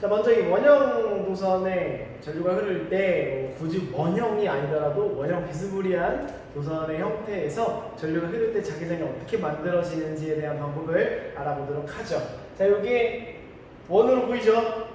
자 먼저 이 원형 도선에 전류가 흐를 때뭐 굳이 원형이 아니더라도 원형 비스무리한 도선의 형태에서 전류가 흐를 때 자기장이 어떻게 만들어지는지에 대한 방법을 알아보도록 하죠. 자 여기에 원으로 보이죠?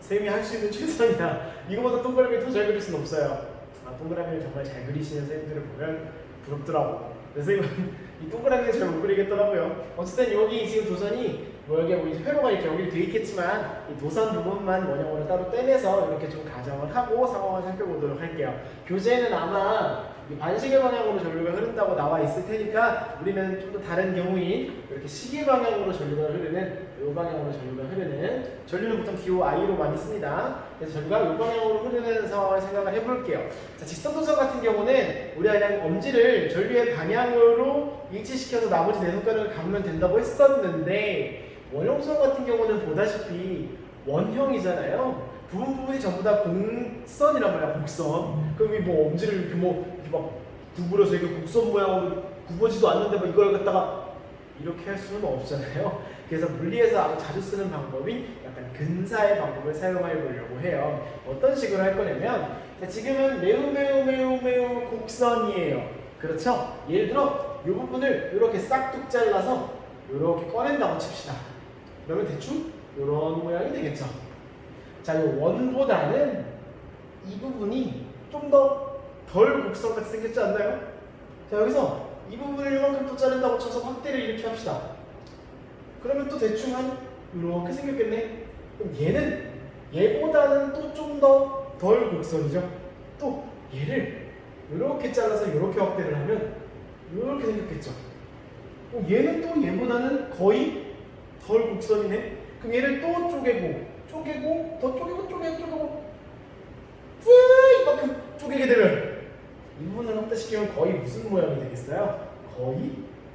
쌤이 할 수 있는 최선이야. 이거보다 동그라미 더 잘 그릴 수는 없어요. 아, 동그라미를 정말 잘 그리시는 쌤들을 보면 부럽더라고. 근데 쌤은 이 동그라미를 잘못 그리겠더라고요. 어쨌든 여기 지금 도선이 뭐 여기 뭐 이제 회로가 이렇게 여기 돼 있겠지만 이 도선 부분만 원형으로 따로 떼내서 이렇게 좀 가정을 하고 상황을 살펴보도록 할게요. 교재에는 아마 이 반시계 방향으로 전류가 흐른다고 나와 있을 테니까 우리는 좀 더 다른 경우인 이렇게 시계 방향으로 전류가 흐르는 이 방향으로 전류가 흐르는 전류는 보통 기호 I로 많이 씁니다. 그래서 전류가 이 방향으로 흐르는 상황을 생각을 해볼게요. 자, 직선 도선 같은 경우는 우리가 그냥 엄지를 전류의 방향으로 일치시켜서 나머지 네 손가락을 감으면 된다고 했었는데 원형선 같은 경우는 보다시피 원형이잖아요. 부분 부분이 전부 다 곡선이란 말이야, 곡선. 그럼 이뭐 엄지를 이렇게 뭐 이렇게 막 구부려서 이렇게 곡선 모양으로 굽어지도 않는데 뭐 이걸 갖다가 이렇게 할 수는 없잖아요. 그래서 물리에서 아주 자주 쓰는 방법이 약간 근사의 방법을 사용해 보려고 해요. 어떤 식으로 할 거냐면 자, 지금은 매우 매우 매우 매우 곡선이에요. 그렇죠? 예를 들어 이 부분을 이렇게 싹둑 잘라서 이렇게 꺼낸다고 칩시다. 그러면 대충 이런 모양이 되겠죠. 자, 이 원보다는 이 부분이 좀 더 덜 곡선같이 생겼지 않나요? 자, 여기서 이 부분을 이만큼 또 자른다고 쳐서 확대를 이렇게 합시다. 그러면 또 대충 한 이렇게 생겼겠네. 그럼 얘는 얘보다는 또 좀 더 덜 곡선이죠. 또 얘를 이렇게 잘라서 이렇게 확대를 하면 이렇게 생겼겠죠. 어, 얘는 또 얘보다는 거의 덜 곡선이네. 그럼 얘를 또 쪼개고 쪼개고 더 쪼개고 쪼개고 쪼개고 뿌 이만큼 쪼개게 되면 이 부분을 확대시키면 거의 무슨 모양이 되겠어요? 거의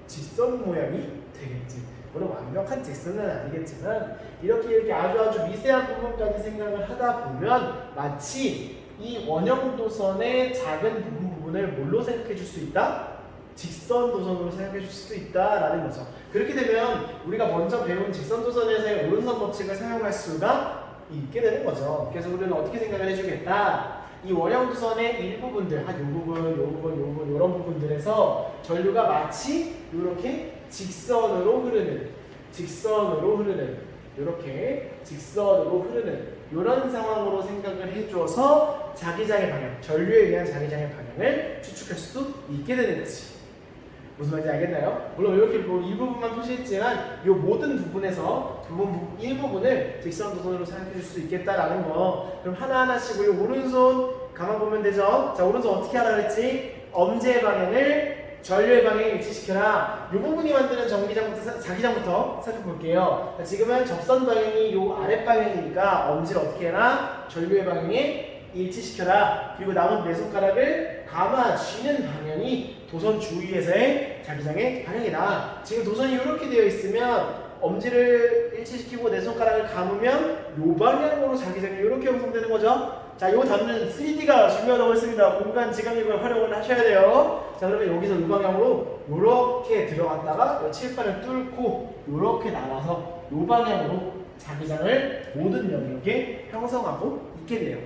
직선 모양이 되겠지. 물론 완벽한 직선은 아니겠지만 이렇게 이렇게 아주 아주 미세한 부분까지 생각을 하다 보면 마치 이 원형 도선의 작은 부분 부분을 뭘로 생각해 줄 수 있다? 직선 도선으로 생각해 줄 수도 있다라는 거죠. 그렇게 되면 우리가 먼저 배운 직선 도선에서의 오른손 법칙을 사용할 수가 있게 되는 거죠. 그래서 우리는 어떻게 생각을 해주겠다? 이 원형 도선의 일부분들, 한 요 부분, 요 부분, 요 부분, 이런 부분들에서 전류가 마치 이렇게 직선으로 흐르는, 직선으로 흐르는, 이렇게 직선으로 흐르는 이런 상황으로 생각을 해줘서 자기장의 방향, 전류에 의한 자기장의 방향을 추측할 수도 있게 되는 거지. 무슨 말인지 알겠나요? 물론 이렇게 뭐 일부분만 표시했지만 이 모든 부분에서 부분 부- 일부분을 직선 도선으로 생각해 줄 수 있겠다라는 거. 그럼 하나하나씩 우리 오른손 가만 보면 되죠? 자 오른손 어떻게 하라 그랬지? 엄지의 방향을 전류의 방향에 일치시켜라. 이 부분이 만드는 전기장부터 사- 자기장부터 살펴볼게요. 자, 지금은 접선 방향이 이 아랫 방향이니까 엄지를 어떻게 해라? 전류의 방향에 일치시켜라. 그리고 남은 네 손가락을 감아 쥐는 방향이 도선 주위에서의 자기장의 방향이다. 지금 도선이 이렇게 되어 있으면 엄지를 일치시키고 내 손가락을 감으면 이 방향으로 자기장이 이렇게 형성되는 거죠. 자, 이거 잡는 3D가 중요하다고 했습니다. 공간 지각력을 활용을 하셔야 돼요. 자, 그러면 여기서 이 방향으로 이렇게 들어갔다가 이 칠판을 뚫고 이렇게 나와서 이 방향으로 자기장을 모든 영역에 형성하고 있겠네요.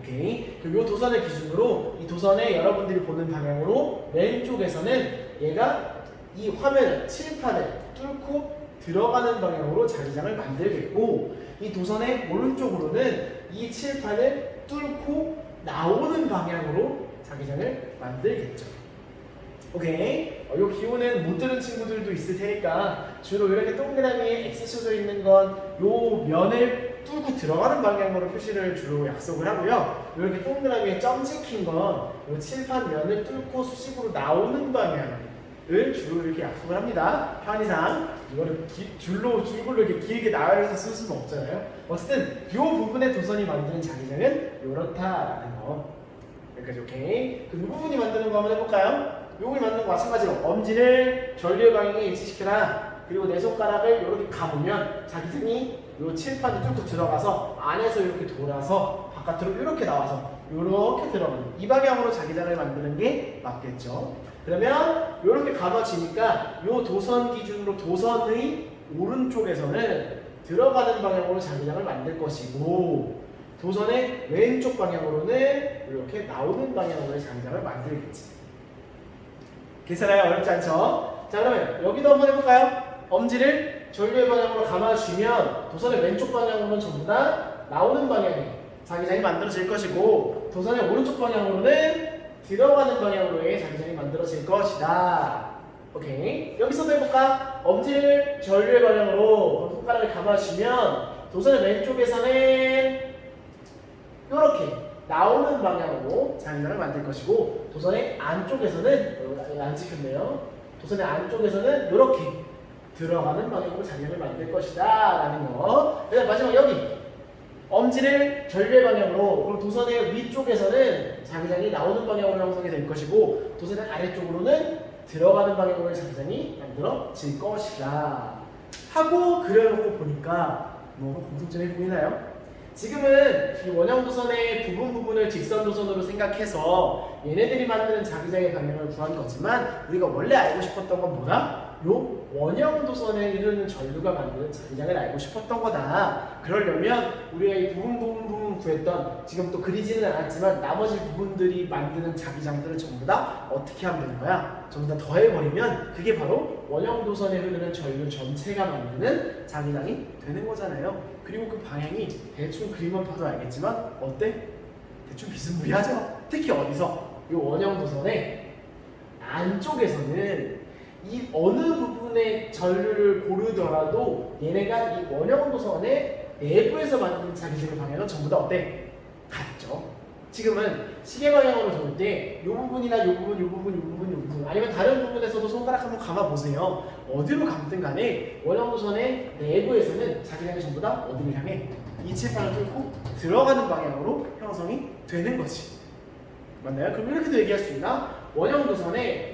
오케이. 그럼 이 도선을 기준으로 이 도선의 여러분들이 보는 방향으로 왼쪽에서는 얘가 이 화면 칠판을 뚫고 들어가는 방향으로 자기장을 만들겠고 이 도선의 오른쪽으로는 이 칠판을 뚫고 나오는 방향으로 자기장을 만들겠죠. 오케이. 어, 이 기호는 못 들은 친구들도 있을 테니까 주로 이렇게 동그라미에 X 쳐져 있는 건 요 면을 뚫고 들어가는 방향으로 표시를 주로 약속을 하고요. 이렇게 동그라미에 점 찍힌 건요 칠판 면을 뚫고 수직으로 나오는 방향을 주로 이렇게 약속을 합니다. 편의상 이거를 기- 줄로 줄글로 이렇게 길게 나열해서 쓸 수는 없잖아요. 어쨌든 이 부분의 도선이 만드는 자기장은 이렇다라는 거. 여기까지 오케이. 그럼 이 부분이 만드는 거 한번 해볼까요? 요걸 만드는 거 마찬가지로 엄지를 전류의 방향에 일치시켜라. 그리고 내 손가락을 이렇게 감으면 자기장이 요 칠판에 뚫고 들어가서 안에서 이렇게 돌아서 바깥으로 이렇게 나와서 이렇게 들어가는 이 방향으로 자기장을 만드는 게 맞겠죠. 그러면 이렇게 감아지니까 요 도선 기준으로 도선의 오른쪽에서는 들어가는 방향으로 자기장을 만들 것이고 도선의 왼쪽 방향으로는 이렇게 나오는 방향으로의 자기장을 만들겠지. 계산하기 어렵지 않죠? 자 그러면 여기도 한번 해볼까요? 엄지를 전류의 방향으로 감아주면 도선의 왼쪽 방향으로는 전부 다 나오는 방향에 자기장이 만들어질 것이고 도선의 오른쪽 방향으로는 들어가는 방향으로의 자기장이 만들어질 것이다. 오케이. 여기서도 해볼까? 엄지를 전류의 방향으로 손가락을 감아주면 도선의 왼쪽에서는 이렇게 나오는 방향으로 자기장을 만들 것이고 도선의 안쪽에서는 어, 안 찍혔네요. 도선의 안쪽에서는 이렇게 들어가는 방향으로 자기장을 만들 것이다 라는 거. 그다음 마지막 여기 엄지를 전류의 방향으로 그리고 도선의 위쪽에서는 자기장이 나오는 방향으로 형성이 될 것이고 도선의 아래쪽으로는 들어가는 방향으로 자기장이 만들어질 것이다 하고 그려놓고 보니까 뭐가 공통점이 보이나요? 지금은 이 원형 도선의 부분 부분을 직선 도선으로 생각해서 얘네들이 만드는 자기장의 방향을 구한 거지만 우리가 원래 알고 싶었던 건 뭐다? 요 원형 도선에 이르는 전류가 만드는 자기장을 알고 싶었던 거다. 그러려면 우리가 이 부분 부분 부분 구했던 지금 또 그리지는 않았지만 나머지 부분들이 만드는 자기장들을 전부 다 어떻게 하면 되는 거야? 전부 다 더해버리면 그게 바로 원형 도선에 흐르는 전류 전체가 만드는 자기장이 되는 거잖아요. 그리고 그 방향이 대충 그림만 봐도 알겠지만 어때? 대충 비스무리하죠? 특히 어디서? 이 원형 도선의 안쪽에서는 이 어느 부분의 전류를 고르더라도 얘네가 이 원형 도선의 내부에서 만드는 자기장의 방향은 전부 다 어때? 같죠. 지금은 시계 방향으로 적을 때이 부분이나 이 부분, 이 부분, 이 부분, 이 부분 아니면 다른 부분에서도 손가락 한번 감아 보세요. 어디로 감든 간에 원형 도선의 내부에서는 자기장이 전부 다 어디를 향해 이체판을 뚫고 들어가는 방향으로 형성이 되는 거지. 맞나요? 그럼 이렇게도 얘기할 수 있나? 원형 도선에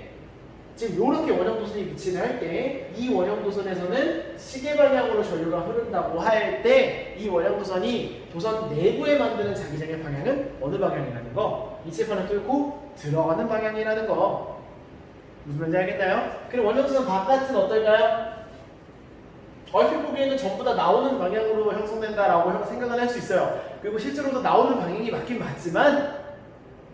지금 이렇게 원형 도선이 위치를 할 때 이 원형 도선에서는 시계 방향으로 전류가 흐른다고 할 때 이 원형 도선이 도선 내부에 만드는 자기장의 방향은 어느 방향이라는 거? 이체판을 뚫고 들어가는 방향이라는 거 무슨 말인지 알겠나요? 그럼 원형 도선 바깥은 어떨까요? 얼핏 보기에는 전부 다 나오는 방향으로 형성된다라고 생각을 할 수 있어요. 그리고 실제로도 나오는 방향이 맞긴 맞지만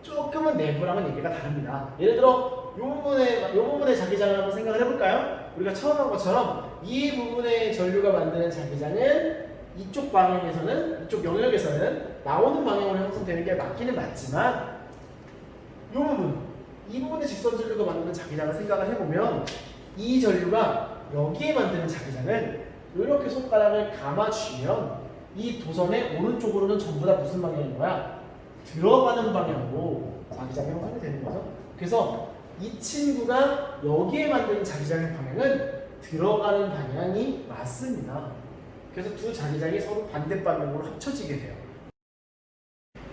조금은 내부랑은 얘기가 다릅니다. 예를 들어 이 부분에 이 부분의 자기장을 한번 생각을 해볼까요? 우리가 처음 한 것처럼 이 부분의 전류가 만드는 자기장은 이쪽 방향에서는 이쪽 영역에서는 나오는 방향으로 형성되는 게 맞기는 맞지만 이 부분 이 부분의 직선 전류가 만드는 자기장을 생각을 해보면 이 전류가 여기에 만드는 자기장을 이렇게 손가락을 감아주면 이 도선의 오른쪽으로는 전부 다 무슨 방향인 거야? 들어가는 방향으로 자기장이 형성이 되는 거죠. 그래서 이 친구가 여기에 만드는 자기장의 방향은 들어가는 방향이 맞습니다. 그래서 두 자기장이 서로 반대 방향으로 합쳐지게 돼요.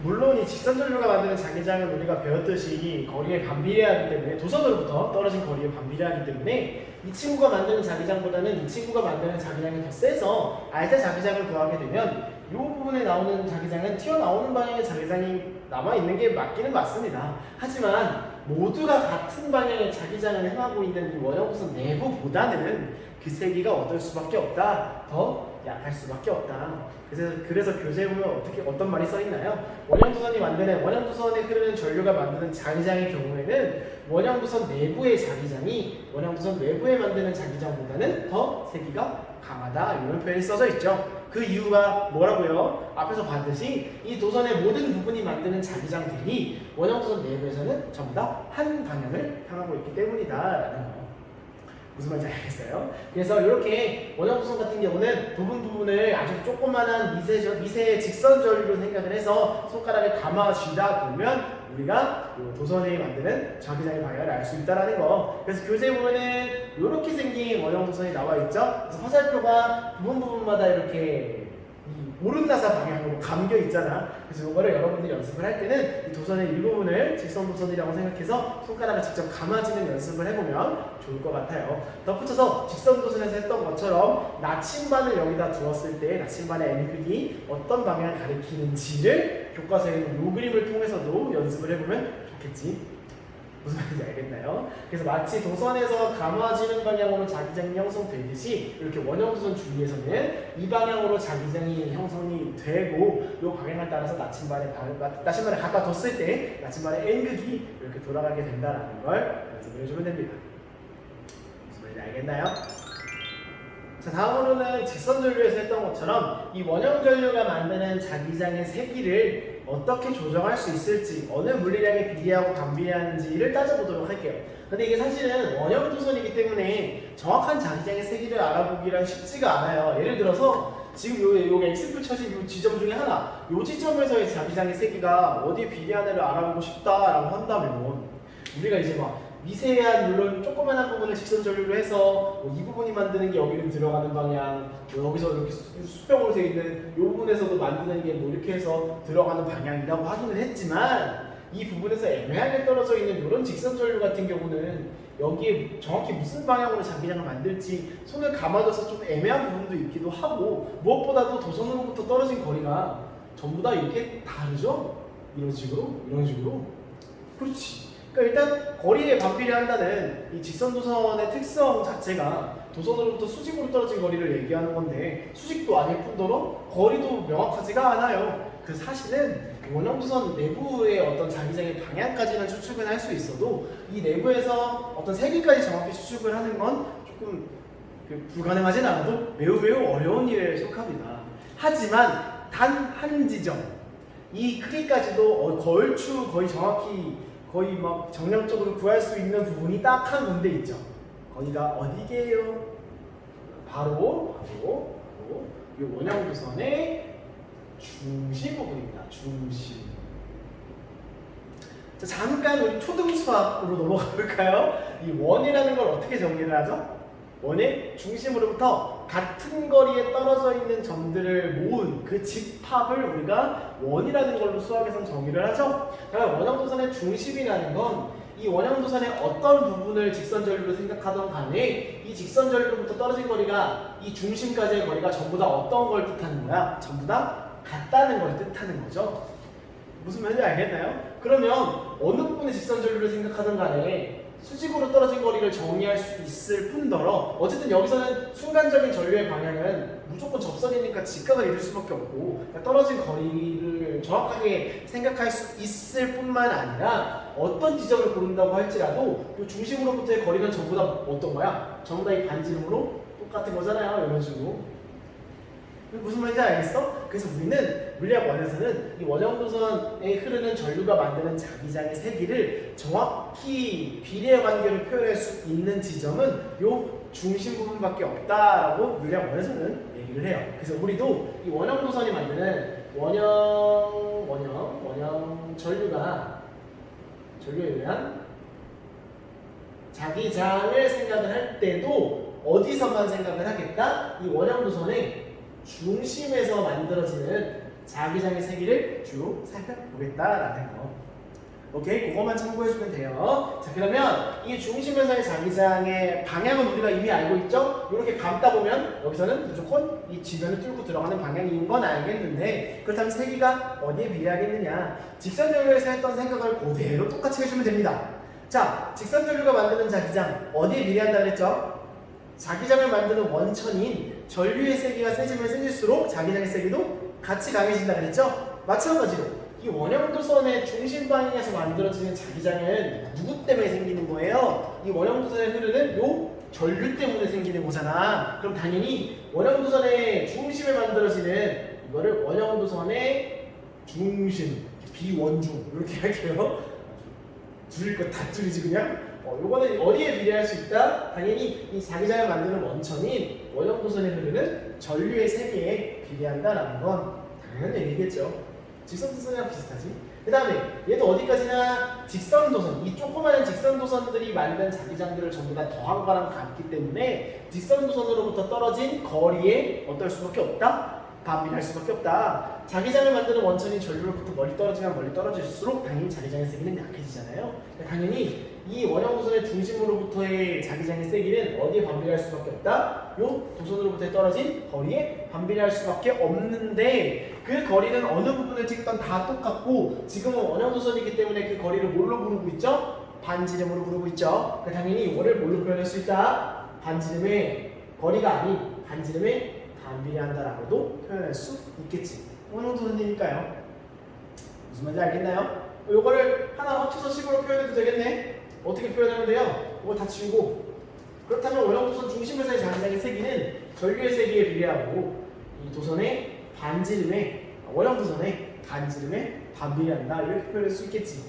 물론 이 직선 전류가 만드는 자기장은 우리가 배웠듯이 거리에 반비례하기 때문에 도선으로부터 떨어진 거리에 반비례하기 때문에 이 친구가 만드는 자기장보다는 이 친구가 만드는 자기장이 더 세서 알짜 자기장을 구하게 되면 이 부분에 나오는 자기장은 튀어나오는 방향의 자기장이 남아있는 게 맞기는 맞습니다. 하지만 모두가 같은 방향의 자기장을 행하고 있는 이 원형선 내부보다는 그 세기가 어떨 수밖에 없다. 더 약할 수밖에 없다. 그래서 그래서 교재에 보면 어떻게 어떤 말이 써 있나요? 원형도선이 만드는 원형도선에 흐르는 전류가 만드는 자기장의 경우에는 원형도선 내부의 자기장이 원형도선 외부에 만드는 자기장보다는 더 세기가 강하다 이런 표현이 써져 있죠. 그 이유가 뭐라고요? 앞에서 봤듯이 이 도선의 모든 부분이 만드는 자기장들이 원형도선 내부에서는 전부 다 한 방향을 향하고 있기 때문이다라는 거. 무슨 말인지 알겠어요? 그래서 이렇게 원형도선 같은 경우는 부분 부분을 아주 조그만한 미세 미세 직선 전류로 생각을 해서 손가락을 감아쥐다 보면 우리가 요 도선이 만드는 자기장의 방향을 알 수 있다라는 거. 그래서 교재에 보면은 이렇게 생긴 원형 도선이 나와 있죠. 그래서 화살표가 부분 부분마다 이렇게 이 오른나사 방향으로 감겨 있잖아. 그래서 이거를 여러분들이 연습을 할 때는 이 도선의 일부분을 직선 도선이라고 생각해서 손가락을 직접 감아지는 연습을 해보면 좋을 것 같아요. 덧붙여서 직선 도선에서 했던 것처럼 나침반을 여기다 두었을 때 나침반의 N극이 어떤 방향을 가리키는지를 교과서에 있는 요 그림을 통해서도 연습을 해보면 좋겠지. 무슨 말인지 알겠나요? 그래서 마치 도선에서 감아지는 방향으로 자기장이 형성되듯이 이렇게 원형도선 주위에서는 이 방향으로 자기장이 형성이 되고 이 방향을 따라서 나침반에 나침반에 갖다 뒀을 때 나침반의 N극이 이렇게 돌아가게 된다라는 걸 연습을 해주면 됩니다. 무슨 말인지 알겠나요? 자 다음으로는 직선전류에서 했던 것처럼 이 원형전류가 만드는 자기장의 세기를 어떻게 조정할 수 있을지 어느 물리량에 비례하고 반비례하는지를 따져보도록 할게요. 근데 이게 사실은 원형도선이기 때문에 정확한 자기장의 세기를 알아보기란 쉽지가 않아요. 예를 들어서 지금 요, 요 X표 쳐진 요 지점 중에 하나 요 지점에서의 자기장의 세기가 어디에 비례하는를 알아보고 싶다라고 한다면 우리가 이제 막 미세한 물론 조그만한 부분을 직선 전류로 해서 뭐 이 부분이 만드는 게 여기는 들어가는 방향, 뭐 여기서 이렇게 수- 수평으로 되어 있는 이 부분에서도 만드는 게 뭐 이렇게 해서 들어가는 방향이라고 하기는 했지만 이 부분에서 애매하게 떨어져 있는 이런 직선 전류 같은 경우는 여기에 정확히 무슨 방향으로 자기장을 만들지 손을 감아줘서 좀 애매한 부분도 있기도 하고 무엇보다도 도선으로부터 떨어진 거리가 전부 다 이렇게 다르죠? 이런 식으로? 이런 식으로? 그렇지. 그러니까 일단 거리에 반비례 한다는 이 직선 도선의 특성 자체가 도선으로부터 수직으로 떨어진 거리를 얘기하는 건데 수직도 아닐 뿐더러 거리도 명확하지가 않아요. 그 사실은 원형도선 내부의 어떤 자기장의 방향까지는 추측은 할 수 있어도 이 내부에서 어떤 세기까지 정확히 추측을 하는 건 조금 그 불가능하진 않아도 매우 매우 어려운 일에 속합니다. 하지만 단 한 지점 이 크기까지도 어, 걸추 거의 정확히 거의 막 정량적으로 구할 수 있는 부분이 딱 한 군데 있죠. 거기가 어디게요? 바로 바로 바로 이 원형도선의 중심 부분입니다. 중심. 자 잠깐 우리 초등 수학으로 넘어가 볼까요? 이 원이라는 걸 어떻게 정리를 하죠? 원의 중심으로부터 같은 거리에 떨어져 있는 점들을 모은 그 집합을 우리가 원이라는 걸로 수학에선 정의를 하죠. 그러면 원형도선의 중심이라는 건 이 원형도선의 어떤 부분을 직선전류로 생각하던 간에 이 직선전류로부터 떨어진 거리가 이 중심까지의 거리가 전부 다 어떤 걸 뜻하는 거야? 전부 다 같다는 걸 뜻하는 거죠. 무슨 말인지 알겠나요? 그러면 어느 부분의 직선전류를 생각하든 간에 수직으로 떨어진 거리를 정의할 수 있을 뿐더러 어쨌든 여기서는 순간적인 전류의 방향은 무조건 접선이니까 직각을 이룰 수밖에 없고 그러니까 떨어진 거리를 정확하게 생각할 수 있을 뿐만 아니라 어떤 지점을 고른다고 할지라도 이 중심으로부터의 거리는 전부 다 어떤 거야? 전부 다 이 반지름으로 똑같은 거잖아요 이런 식으로 무슨 말인지 알겠어? 그래서 우리는 물리학 원에서는 이 원형도선에 흐르는 전류가 만드는 자기장의 세기를 정확히 비례 관계로 표현할 수 있는 지점은 요 중심 부분밖에 없다라고 물리학 원에서는 얘기를 해요. 그래서 우리도 이 원형도선이 만드는 원형 원형 원형 전류가 전류에 의한 자기장을 생각을 할 때도 어디서만 생각을 하겠다? 이 원형 도선의 중심에서 만들어지는 자기장의 세기를 쭉 살펴보겠다라는 거. 오케이, 그것만 참고해주면 돼요. 자, 그러면 이 중심에서의 자기장의 방향은 우리가 이미 알고 있죠? 이렇게 감다 보면 여기서는 무조건 이 지면을 뚫고 들어가는 방향인 건 알겠는데 그렇다면 세기가 어디에 비례하겠느냐? 직선전류에서 했던 생각을 그대로 똑같이 해주면 됩니다. 자, 직선전류가 만드는 자기장 어디에 비례한다 그랬죠? 자기장을 만드는 원천인 전류의 세기가 세지면 세질수록 자기장의 세기도 같이 강해진다 그랬죠? 마찬가지로 이 원형도선의 중심 방향에서 만들어지는 자기장은 누구 때문에 생기는 거예요? 이 원형도선에 흐르는 요 전류 때문에 생기는 거잖아. 그럼 당연히 원형도선의 중심에 만들어지는 이거를 원형도선의 중심, 비원중 이렇게 할게요. 줄일 거 다 줄이지 그냥. 어, 요거는 어디에 비례할 수 있다? 당연히 이 자기장을 만드는 원천인 원형 도선에 흐르는 전류의 세계에 비례한다라는 건 당연한 얘기겠죠. 직선 도선이랑 비슷하지. 그 다음에 얘도 어디까지나 직선 도선, 이 조그마한 직선 도선들이 만든 자기장들을 전부 다 더한 거랑 같기 때문에 직선 도선으로부터 떨어진 거리에 어떨 수밖에 없다? 반비례할 수밖에 없다. 자기장을 만드는 원천인 전류로부터 멀리 떨어지면 멀리 떨어질수록 당연히 자기장의 세기는 약해지잖아요. 그러니까 당연히 이 원형 도선의 중심으로부터의 자기장의 세기는 어디에 반비례할 수밖에 없다? 요 도선으로부터 떨어진 거리에 반비례할 수밖에 없는데 그 거리는 어느 부분을 찍던 다 똑같고 지금은 원형 도선이기 때문에 그 거리를 뭘로 부르고 있죠? 반지름으로 부르고 있죠. 당연히 이거를 뭘로 표현할 수 있다? 반지름의 거리가 아닌 반지름의 반비례한다라고도 표현할 수 있겠지. 어느 정도 선이니까요. 무슨 말인지 알겠나요? 요거를 하나 합쳐서 식으로 표현해도 되겠네. 어떻게 표현하면 돼요? 이거 다 지우고 그렇다면 원형도선 중심에서의 자기장의 세기는 전류의 세기에 비례하고 이 도선의 반지름에 원형도선의 반지름에 반비례한다 이렇게 표현할 수 있겠지.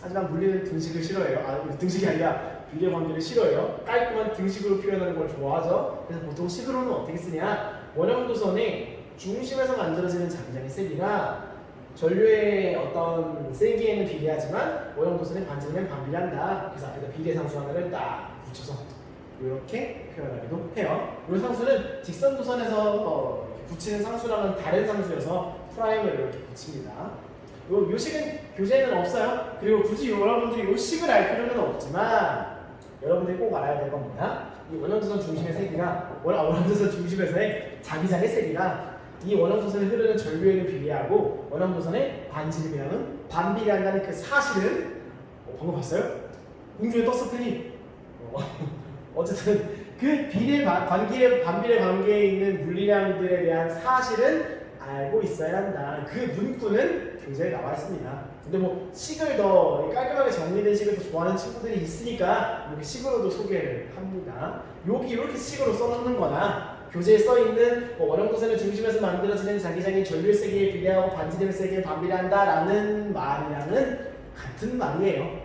하지만 물리는 등식을 싫어해요. 아 등식이 아니라 비례 관계를 싫어해요. 깔끔한 등식으로 표현하는 걸 좋아하죠. 그래서 보통 식으로는 어떻게 쓰냐? 원형도선의 중심에서 만들어지는 자기장의 세기가 전류의 어떤 세기에는 비례하지만 원형도선의 반지름엔 반비례한다. 그래서 앞에다 비례 상수 하나를 딱 붙여서 이렇게 표현하기도 해요. 이 상수는 직선 도선에서 어, 붙이는 상수랑은 다른 상수여서 프라임을 이렇게 붙입니다. 요, 요 식은 교재에는 없어요. 그리고 굳이 여러분들이 요 식을 알 필요는 없지만 여러분들이 꼭 알아야 될건 뭐냐? 이 원형도선 중심의 세기가 원, 아, 원형도선 중심에서의 자기장의 세기가 이 원형도선에 흐르는 전류에는 비례하고 원형도선의 반지름이랑은 반비례한다는 그 사실은 어, 방금 봤어요? 공중에 떴어 팬이 어, 어쨌든 그 비례 바- 관계 반비례 관계에 있는 물리량들에 대한 사실은 알고 있어야 한다. 그 문구는 교재에 나와 있습니다. 근데 뭐 식을 더 깔끔하게 정리된 식을 더 좋아하는 친구들이 있으니까 이렇게 식으로도 소개를 합니다. 여기 이렇게 식으로 써놓는 거나 교재에 써 있는 뭐 원형도선의 중심에서 만들어지는 자기장이 전류의 세기에 비례하고 반지름의 세기에 반비례한다라는 말이랑은 같은 말이에요.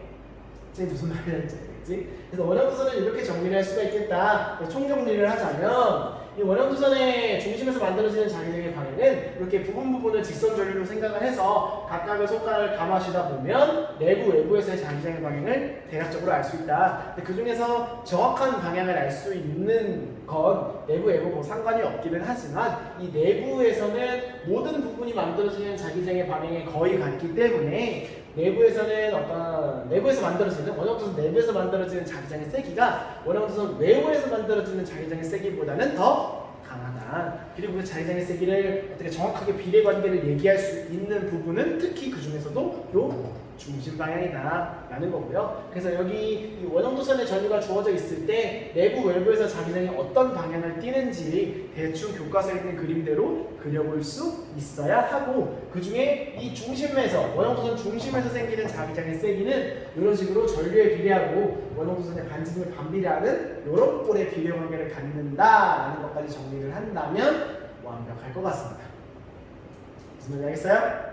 이제 무슨 말이라는지 알겠지? 그래서 원형도선을 이렇게 정리를 할 수가 있겠다. 총정리를 하자면 이 원형도선의 중심에서 만들어지는 자기장의 방향은 이렇게 부분 부분을 직선 전류로 생각을 해서 각각의 손가락을 감아주다 보면 내부 외부에서의 자기장의 방향을 대략적으로 알 수 있다. 근데 그 중에서 정확한 방향을 알 수 있는 건 내부 외부 뭐 상관이 없기는 하지만 이 내부에서는 모든 부분이 만들어지는 자기장의 방향에 거의 같기 때문에 내부에서는 어떤 내부에서 만들어지는 원형도선 내부에서 만들어지는 자기 장의 세기가 원형도선 외부에서 만들어지는 자기장의 세기보다는 더 강하다. 그리고 그 자기장의 세기를 어떻게 정확하게 비례 관계를 얘기할 수 있는 부분은 특히 그 중에서도 요 중심 방향이다라는 거고요. 그래서 여기 이 원형도선의 전류가 주어져 있을 때 내부 외부에서 자기장이 어떤 방향을 띠는지 대충 교과서에 있는 그림대로 그려볼 수 있어야 하고 그 중에 이 중심에서 원형도선 중심에서 생기는 자기장의 세기는 이런 식으로 전류에 비례하고 원형도선의 반지름에 반비례하는 이런 꼴의 비례 관계를 갖는다라는 것까지 정리를 한다면 완벽할 것 같습니다. 무슨 말인지 알겠어요?